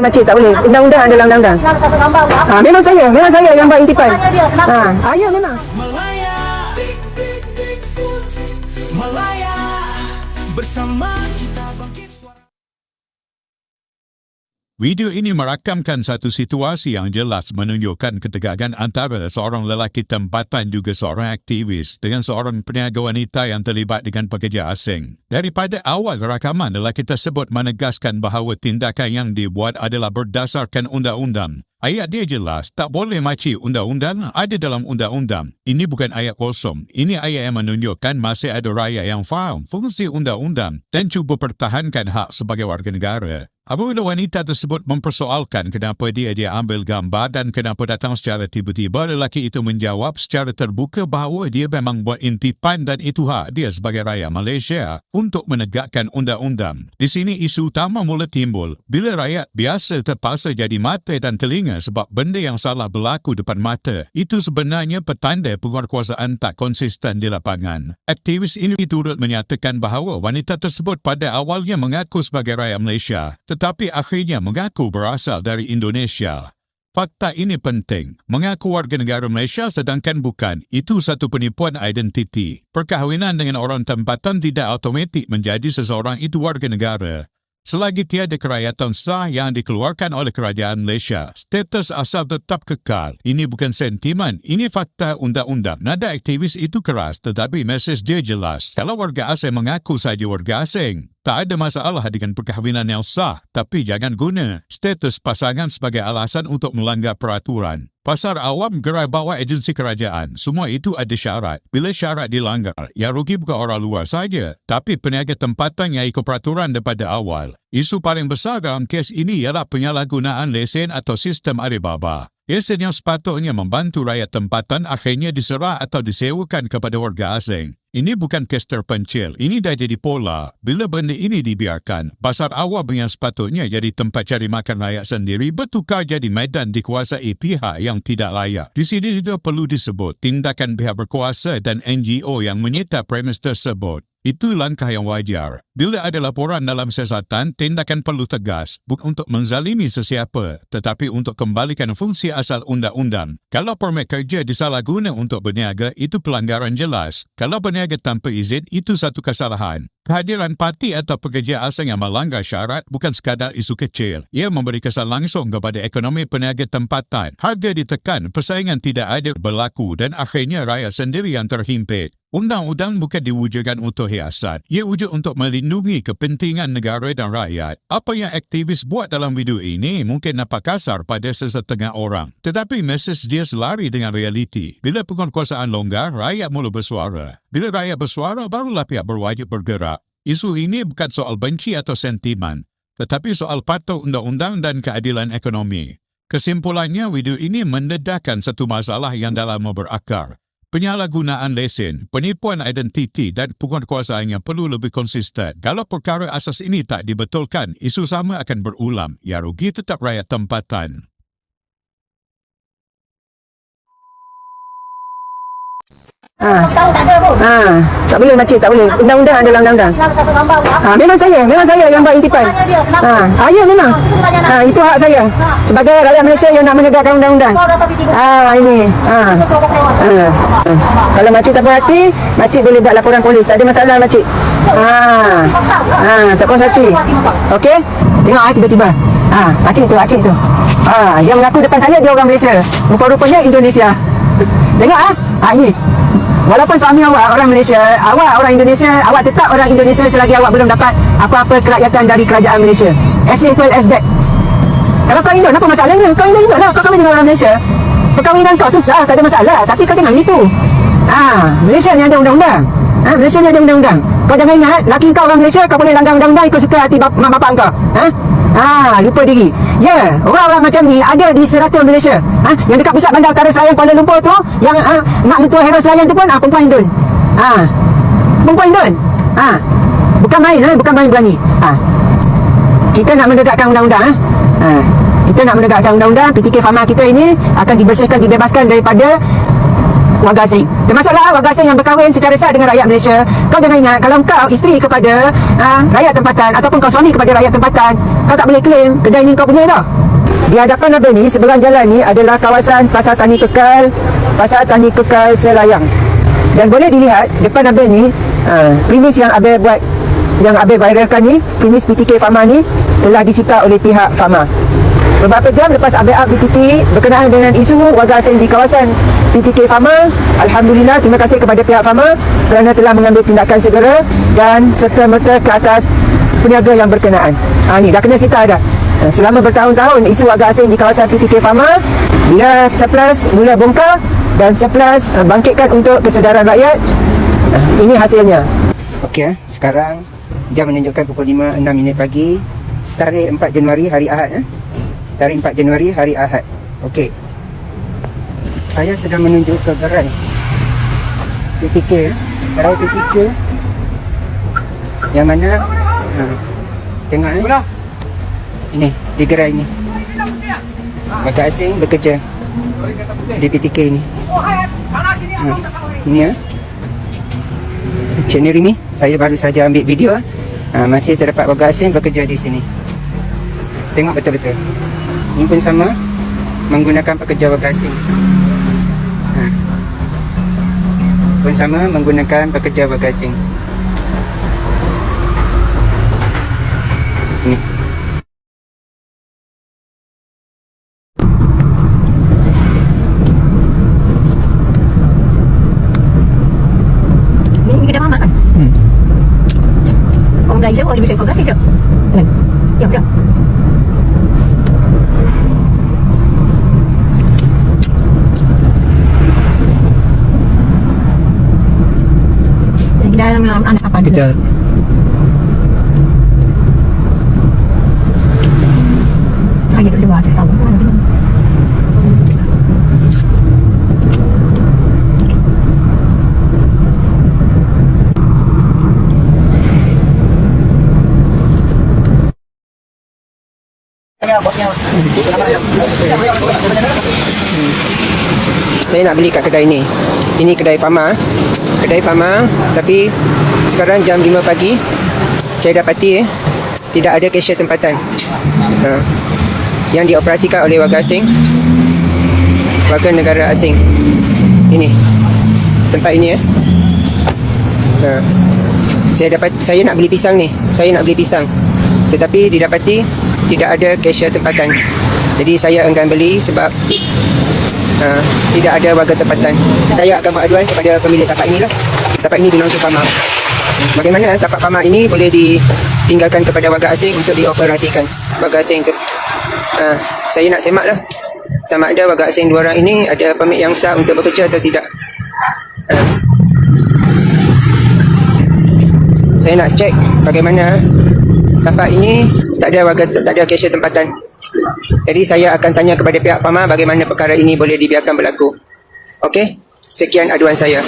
Makcik tak boleh. Undang-undang adalah undang-undang. Ha, memang saya, memang saya yang buat intipan. Ha, ha ya memang. Video ini merakamkan satu situasi yang jelas menunjukkan ketegangan antara seorang lelaki tempatan juga seorang aktivis dengan seorang peniaga wanita yang terlibat dengan pekerja asing. Daripada awal rakaman, lelaki tersebut menegaskan bahawa tindakan yang dibuat adalah berdasarkan undang-undang. Ayat dia jelas, tak boleh maci undang-undang ada dalam undang-undang. Ini bukan ayat kosong. Ini ayat yang menunjukkan masih ada rakyat yang faham fungsi undang-undang dan cuba pertahankan hak sebagai warga negara. Apabila wanita tersebut mempersoalkan kenapa dia dia ambil gambar dan kenapa datang secara tiba-tiba, lelaki itu menjawab secara terbuka bahawa dia memang buat intipan dan itu hak dia sebagai rakyat Malaysia untuk menegakkan undang-undang. Di sini isu utama mula timbul bila rakyat biasa terpaksa jadi mata dan telinga sebab benda yang salah berlaku depan mata. Itu sebenarnya petanda penguatkuasaan tak konsisten di lapangan. Aktivis ini turut menyatakan bahawa wanita tersebut pada awalnya mengaku sebagai rakyat Malaysia tetapi akhirnya mengaku berasal dari Indonesia. Fakta ini penting. Mengaku warga negara Malaysia sedangkan bukan, itu satu penipuan identiti. Perkahwinan dengan orang tempatan tidak automatik menjadi seseorang itu warga negara. Selagi tiada kerajaan sah yang dikeluarkan oleh kerajaan Malaysia, status asal tetap kekal. Ini bukan sentimen, ini fakta undang-undang. Nada aktivis itu keras tetapi mesej dia jelas. Kalau warga asing mengaku saja warga asing, tak ada masalah dengan perkahwinan yang sah tapi jangan guna status pasangan sebagai alasan untuk melanggar peraturan. Pasar awam gerai bawah agensi kerajaan. Semua itu ada syarat. Bila syarat dilanggar, yang rugi bukan orang luar saja, tapi peniaga tempatan yang ikut peraturan daripada awal. Isu paling besar dalam kes ini ialah penyalahgunaan lesen atau sistem Alibaba. Lesen yang sepatutnya membantu rakyat tempatan akhirnya diserah atau disewakan kepada warga asing. Ini bukan kes terpencil, ini dah jadi pola. Bila benda ini dibiarkan, pasar awam yang sepatutnya jadi tempat cari makan rakyat sendiri bertukar jadi medan dikuasai pihak yang tidak layak. Di sini juga perlu disebut tindakan pihak berkuasa dan NGO yang menyita premis tersebut. Itu langkah yang wajar. Bila ada laporan dalam siasatan, tindakan perlu tegas, bukan untuk menzalimi sesiapa, tetapi untuk kembalikan fungsi asal undang-undang. Kalau permit kerja disalahguna untuk berniaga, itu pelanggaran jelas. Kalau berniaga tanpa izin, itu satu kesalahan. Kehadiran parti atau pekerja asing yang melanggar syarat bukan sekadar isu kecil. Ia memberi kesan langsung kepada ekonomi peniaga tempatan. Harga ditekan, persaingan tidak ada berlaku dan akhirnya rakyat sendiri yang terhimpit. Undang-undang bukan diwujudkan untuk hiasan. Ia wujud untuk melindungi kepentingan negara dan rakyat. Apa yang aktivis buat dalam video ini mungkin nampak kasar pada sesetengah orang. Tetapi mesej dia selari dengan realiti. Bila penguatkuasaan longgar, rakyat mula bersuara. Bila rakyat bersuara, barulah pihak berwajib bergerak. Isu ini bukan soal benci atau sentimen, tetapi soal patuh undang-undang dan keadilan ekonomi. Kesimpulannya, video ini mendedahkan satu masalah yang dah lama berakar. Penyalahgunaan lesen, penipuan identiti dan penguatkuasaan yang perlu lebih konsisten. Kalau perkara asas ini tak dibetulkan, isu sama akan berulang. Ya rugi tetap rakyat tempatan. Ha. Ha, tak boleh makcik, tak boleh. Undang-undang adalah undang-undang. Ha, memang saya, memang saya yang buat intipan. Ha, ha ya memang. Ha, itu hak saya. Sebagai rakyat Malaysia yang nak menegakkan undang-undang. Ha, ini. Ha. Ha. ha. Kalau makcik tak puas hati, makcik boleh buat laporan polis. Tak ada masalah makcik. Ha. Ha, tak puas hati. Okey? Tengok ah tiba-tiba. Ha, makcik tu, makcik tu. Ha, yang mengaku depan saya dia orang Malaysia. Rupa-rupanya Indonesia. Tengok ah. Ha, ini. Walaupun suami awak orang Malaysia, awak orang Indonesia, awak tetap orang Indonesia selagi awak belum dapat apa-apa kerakyatan dari kerajaan Malaysia. As simple as that. Kalau kau Indon, apa masalahnya? Kau Indon Indon lah, kau kahwin dengan orang Malaysia. Perkahwinan kau tu sah, tak ada masalah. Tapi kau jangan nipu. Ha, Malaysia ni ada undang-undang. Ha, Malaysia ni ada undang-undang. Kau jangan ingat, laki kau orang Malaysia, kau boleh langgar undang-undang ikut suka hati bap- mak bapak kau. Ha? Ha, lupa diri. Ya, orang-orang macam ni ada di serata Malaysia. Ha, yang dekat pusat bandar Tara Selayang Kuala Lumpur tu, yang ha, mak mentua Hera Selayang tu pun ha, perempuan Indon. Ha. Perempuan Indon. Ha. Bukan main, ha, bukan main berani. Ha. Kita nak menegakkan undang-undang, ha. ha. Kita nak menegakkan undang-undang, PTK Fama kita ini akan dibersihkan, dibebaskan daripada warga asing. Termasuklah warga asing yang berkahwin secara sah dengan rakyat Malaysia. Kau jangan ingat kalau kau isteri kepada ha, rakyat tempatan ataupun kau suami kepada rakyat tempatan, kau tak boleh claim kedai ni kau punya tau. Di hadapan Abang ni, seberang jalan ni adalah kawasan Pasar Tani Kekal, Pasar Tani Kekal Selayang. Dan boleh dilihat depan Abang ni, ha, premis yang Abang buat yang Abe viralkan ni, premis PTK Pharma ni telah disita oleh pihak Pharma. Beberapa jam lepas Abe up PTK berkenaan dengan isu warga asing di kawasan PTK Pharma, Alhamdulillah terima kasih kepada pihak Pharma kerana telah mengambil tindakan segera dan serta-merta ke atas peniaga yang berkenaan. Ha, ni dah kena sita dah. Ha, Selama bertahun-tahun isu warga asing di kawasan PTK Pharma bila surplus mula bongkar dan surplus uh, bangkitkan untuk kesedaran rakyat uh, ini hasilnya Okey, sekarang jam menunjukkan pukul 5.06 minit pagi Tarikh 4 Januari hari Ahad eh? Tarikh 4 Januari hari Ahad. Okey. Saya sedang menuju ke gerai. PTK eh? Gerai PTK Yang mana? Ha, Tengok eh? Ini, di gerai ni. Warga asing bekerja Di PTK ni ha, Ini ya Cik Nurimi, saya baru saja ambil video ha, Masih terdapat warga asing bekerja di sini. Tengok betul-betul Ini pun sama Menggunakan pekerja warga asing ha. Pun sama menggunakan pekerja warga asing Ini Ni kedai mamak kan? Hmm. Orang belanja, oh dia boleh kau kasih ke? Kan? Ya, betul. Yang dalam Sekejap Lagi duduk luar, tak tahu. Saya nak beli kat kedai ni. Ini kedai Fama. Kedai Fama Tapi Sekarang jam 5 pagi Saya dapati eh, Tidak ada cashier tempatan ha. Yang dioperasikan oleh warga asing Warga negara asing Ini Tempat ini eh. ha. Saya dapat Saya nak beli pisang ni Saya nak beli pisang Tetapi didapati Tidak ada cashier tempatan Jadi saya enggan beli sebab uh, tidak ada warga tempatan. Saya akan mengaduan kepada pemilik tapak ini lah. Tapak ini dilangsung Fama. Bagaimana tapak Fama ini boleh ditinggalkan kepada warga asing untuk dioperasikan warga asing itu. Uh, saya nak semak lah. Sama ada warga asing dua orang ini ada permit yang sah untuk bekerja atau tidak. Uh, saya nak cek bagaimana tapak ini tak ada warga tak ada cashier tempatan. Jadi saya akan tanya kepada pihak PAMA bagaimana perkara ini boleh dibiarkan berlaku. Okey? Sekian aduan saya.